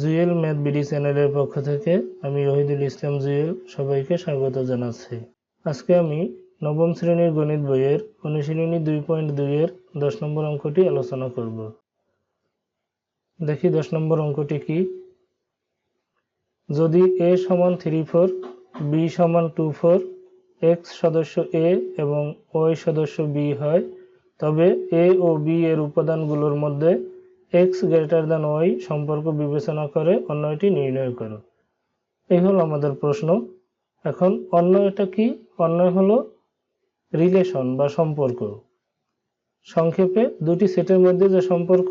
Jewel math BD চ্যানেলের পক্ষ থেকে আমি ওহিদুল ইসলাম জুয়েল সবাইকে স্বাগত জানাচ্ছি। আজকে আমি নবম শ্রেণির গণিত বইয়ের অনুশীলনী দুই পয়েন্ট দুইয়ের দশ নম্বর অঙ্কটি আলোচনা করব। দেখি দশ নম্বর অঙ্কটি কি? যদি এ সমান থ্রি ফোর, বি সমান টু ফোর, এক্স সদস্য এ এবং ওয়াই সদস্য বি হয়, তবে এ ও বি এর উপাদানগুলোর মধ্যে এক্স গ্রেটার দ্যান ওয়াই সম্পর্ক বিবেচনা করে অন্যটি নির্ণয় করো। এই হলো আমাদের প্রশ্ন। এখন অন্যয়টা কি? অন্যয় হলো রিলেশন বা সম্পর্ক। সংক্ষেপে দুটি সেটের মধ্যে যে সম্পর্ক,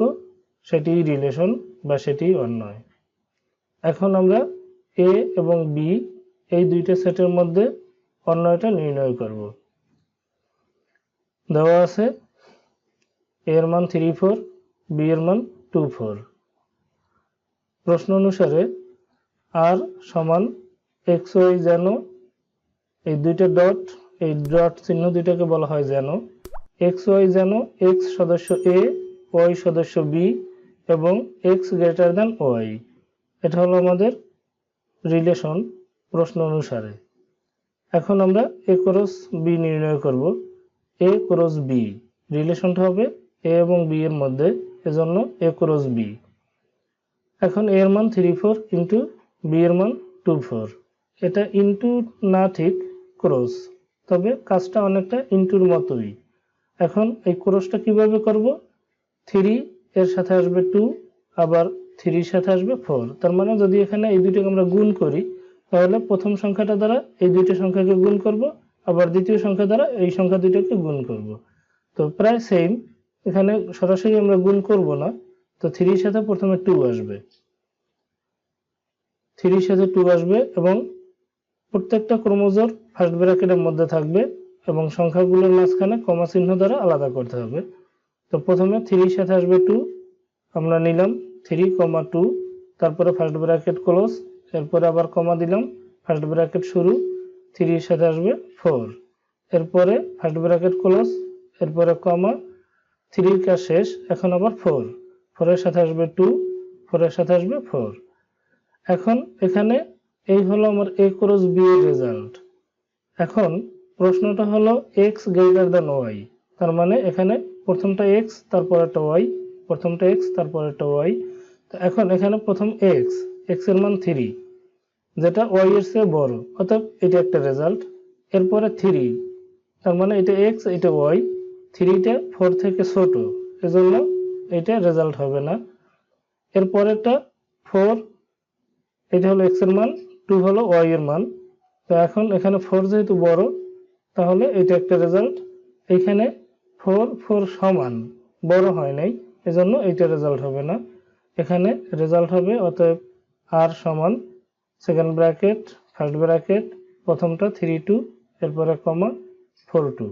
সেটি রিলেশন বা সেটি অন্যয়। এখন আমরা এ এবং বি এই দুইটা সেটের মধ্যে অন্যয়টা নির্ণয় করব। দেওয়া আছে এর মান থ্রি ফোর বি এর মান টু ফোর প্রশ্ন অনুসারে আর সমান এক্স ওয়াই যেন এই দুইটা ডট এই ডট চিহ্ন দুইটাকে বলা হয় যেন এক্স ওয়াই যেন এক্স সদস্য এ ওয়াই সদস্য বি এবং এক্স গ্রেটার দ্যান ওয়াই এটা হলো আমাদের রিলেশন প্রশ্ন অনুসারে। এখন আমরা এ ক্রস বি নির্ণয় করব। এ ক্রস বি রিলেশনটা হবে এ এবং বি এর মধ্যে। এজন্য এ ক্রস বি এখন এর মান থ্রি ফোর ইন্টু বি এর মান টু ফোর এটা ইন্টু না ঠিক ক্রস তবে কাজটা অনেকটা ইন্টুর মতোই। এখন এই ক্রসটা কীভাবে করব? থ্রি এর সাথে আসবে টু আবার থ্রির সাথে আসবে ফোর তার মানে যদি এখানে এই দুইটাকে আমরা গুণ করি, তাহলে প্রথম সংখ্যাটা দ্বারা এই দুইটা সংখ্যাকে গুণ করব, আবার দ্বিতীয় সংখ্যা দ্বারা এই সংখ্যা দুইটাকে গুণ করব। তো প্রায় সেম এখানে সরাসরি আমরা গুণ করব না, তো থ্রির সাথে প্রথমে টু আসবে। থ্রির সাথে টু আসবে এবং প্রত্যেকটা ক্রোমোজোর ফার্স্ট ব্র্যাকেটের মধ্যে থাকবে এবং সংখ্যাগুলোর মাঝখানে কমা চিহ্ন দ্বারা আলাদা করতে হবে। তো প্রথমে থ্রির সাথে আসবে টু আমরা নিলাম থ্রি কমা টু তারপরে ফার্স্ট ব্র্যাকেট ক্লোজ এরপরে আবার কমা দিলাম ফার্স্ট ব্র্যাকেট শুরু, থ্রির সাথে আসবে ফোর এরপরে ফার্স্ট ব্র্যাকেট ক্লোজ এরপরে কমা থ্রির কাজ শেষ, এখন আবার ফোর। ফোরের সাথে আসবে টু, ফোরের সাথে আসবে ফোর। এখন এখানে এই হলো আমার এ ক্রস বি এর রেজাল্ট এখন প্রশ্নটা হলো এক্স গ্রেটার দ্যান ওয়াই তার মানে এখানে প্রথমটা এক্স তারপর একটা ওয়াই প্রথমটা এক্স তারপর একটা ওয়াই তো এখন এখানে প্রথম এক্স এক্সের মান থ্রি যেটা ওয়াই এর চেয়ে বড়। অর্থাৎ এটা একটা রেজাল্ট এরপরে থ্রি তার মানে এটা এক্স এটা ওয়াই থ্রিটা ফোর থেকে ছোট। এজন্য এটা রেজাল্ট হবে না। এরপরেরটা ফোর, এটা হলো এক্সের মান টু হলো ওয়াই এর মান। তো এখন এখানে ফোর যেহেতু বড়, তাহলে এটা একটা রেজাল্ট এইখানে ফোর ফোর সমান, বড় হয় নাই, এজন্য এইটা রেজাল্ট হবে না। এখানে রেজাল্ট হবে, অতএব আর সমান সেকেন্ড ব্র্যাকেট ফার্স্ট ব্র্যাকেট প্রথমটা থ্রি টু এরপরে কমা ফোর টু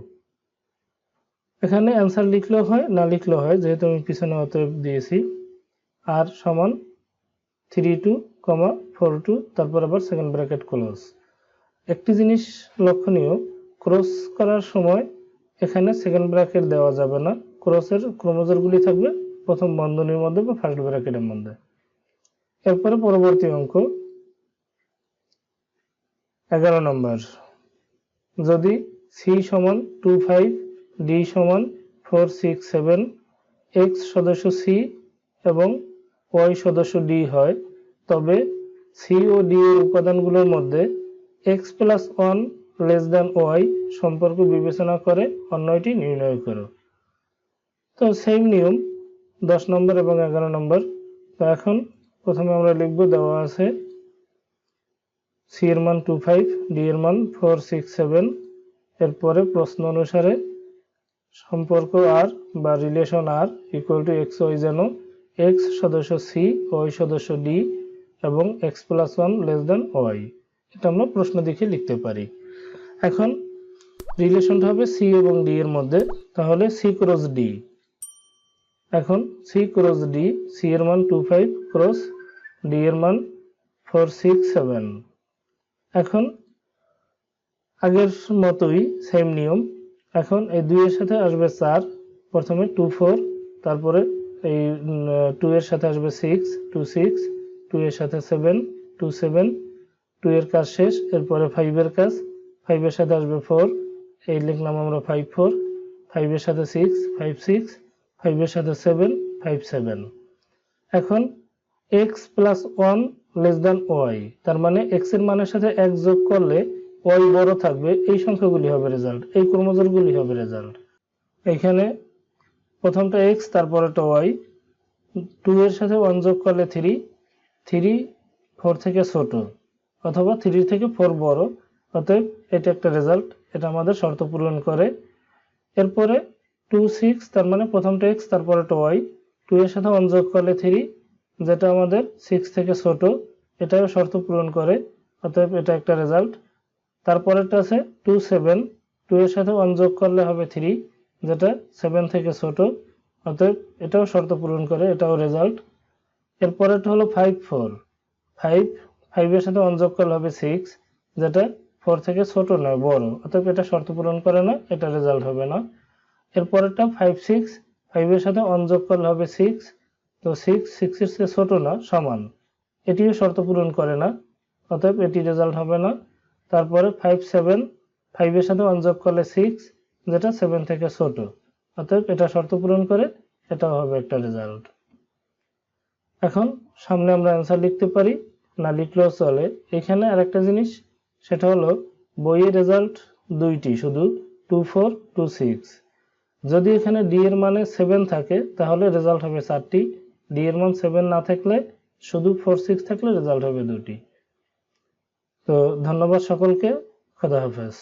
এখানে অ্যান্সার লিখলেও হয়, না লিখলেও হয়, যেহেতু আমি পিছনে অতএব দিয়েছি। আর সমান three two comma four two তারপর আবার সেকেন্ড ব্র্যাকেট ক্লোজ একটি জিনিস লক্ষণীয় ক্রস করার সময় এখানে সেকেন্ড ব্র্যাকেট দেওয়া যাবে না। ক্রসের ক্রোমোজোরগুলি থাকবে প্রথম বন্ধনীর মধ্যে বা ফার্স্ট ব্র্যাকেটের মধ্যে। এরপরে পরবর্তী অঙ্ক। এগারো নম্বর। যদি সি সমান টু ফাইভ ডি সমান ফোর সিক্স সেভেন এক্স সদস্য সি এবং ওয়াই সদস্য ডি হয়। তবে সি ও ডি এর উপাদানগুলোর মধ্যে X plus one less than Y সম্পর্ক বিবেচনা করে অন্যটি নির্ণয় করো। তো সেম নিয়ম, দশ নম্বর এবং এগারো নম্বর। তো এখন প্রথমে আমরা লিখব দেওয়া আছে সি এর মান টু ফাইভ ডি এর মান ফোর সিক্স সেভেন এরপরে প্রশ্ন অনুসারে সম্পর্ক আর বা relation R equal to X Y যেন এক্স সদস্য সি ওয়াই সদস্য ডি এবং X plus one less than Y এটা আমরা প্রশ্ন দেখে লিখতে পারি। এখন রিলেশনটা হবে সি এবং ডি এর মধ্যে, তাহলে সি ক্রস ডি এখন সি ক্রস ডি সি এর মান টু ফাইভ ক্রস ডি এর মান ফোর সিক্স সেভেন এখন আগের মতোই সেম নিয়ম এখন এই দুইয়ের সাথে আসবে চার, প্রথমে টু ফোর তারপরে এই টু এর সাথে আসবে সিক্স টু সিক্স টু এর সাথে সেভেন টু সেভেন টু এর কাজ শেষ, এরপরে ফাইভের কাজ ফাইভের সাথে আসবে ফোর এই লিখলাম আমরা ফাইভ ফোর ফাইভের সাথে সিক্স ফাইভ সিক্স ফাইভের সাথে সেভেন ফাইভ সেভেন এখন X plus one less than Y তার মানে এক্সের মানের সাথে এক যোগ করলে ওয়াই বড় থাকবে, এই সংখ্যাগুলি হবে রেজাল্ট এই ক্রোমোজোমগুলি হবে রেজাল্ট এখানে প্রথমটা এক্স তারপরেটা ওয়াই টু এর সাথে ওয়ান যোগ করলে থ্রি থ্রি ফোর থেকে ছোট, অথবা থ্রি থেকে ফোর বড়, অতএব এটা একটা রেজাল্ট এটা আমাদের শর্ত পূরণ করে। এরপরে টু সিক্স তার মানে প্রথমটা এক্স তারপরে একটা ওয়াই টু এর সাথে ওয়ান যোগ করলে থ্রি যেটা আমাদের সিক্স থেকে ছোট, এটাও শর্ত পূরণ করে, অতএব এটা একটা রেজাল্ট তারপরেরটা আছে টু সেভেন টু এর সাথে ওয়ান যোগ করলে হবে থ্রি যেটা সেভেন থেকে ছোট। অতএব এটাও শর্ত পূরণ করে, এটাও রেজাল্ট এরপরেরটা হলো ফাইভ ফোর ফাইভ ফাইভের সাথে ওয়ান যোগ করলে হবে সিক্স যেটা ফোর থেকে ছোট নয়, বড়। অতএব এটা শর্ত পূরণ করে না, এটা রেজাল্ট হবে না। এরপরেরটা ফাইভ সিক্স ফাইভের সাথে ওয়ান যোগ করলে হবে সিক্স তো সিক্স সিক্সের চেয়ে ছোট না, সমান। এটিও শর্ত পূরণ করে না, অতএব এটি রেজাল্ট হবে না। তারপরে ফাইভ সেভেন ফাইভের সাথে ওয়ান যোগ করলে সিক্স যেটা সেভেন থেকে ছোট। অতএব এটা শর্ত পূরণ করে এটাও হবে একটা রেজাল্ট এখন সামনে আমরা অ্যান্সার লিখতে পারি, না লিখলেও চলে। এখানে আরেকটা জিনিস, সেটা হলো বইয়ের রেজাল্ট দুইটি, শুধু টু ফোর টু সিক্স যদি এখানে ডি এর মানে সেভেন থাকে, তাহলে রেজাল্ট হবে চারটি। ডি এর মান সেভেন না থাকলে, শুধু ফোর সিক্স থাকলে রেজাল্ট হবে দুটি। তো ধন্যবাদ সকলকে খোদা হাফেজ।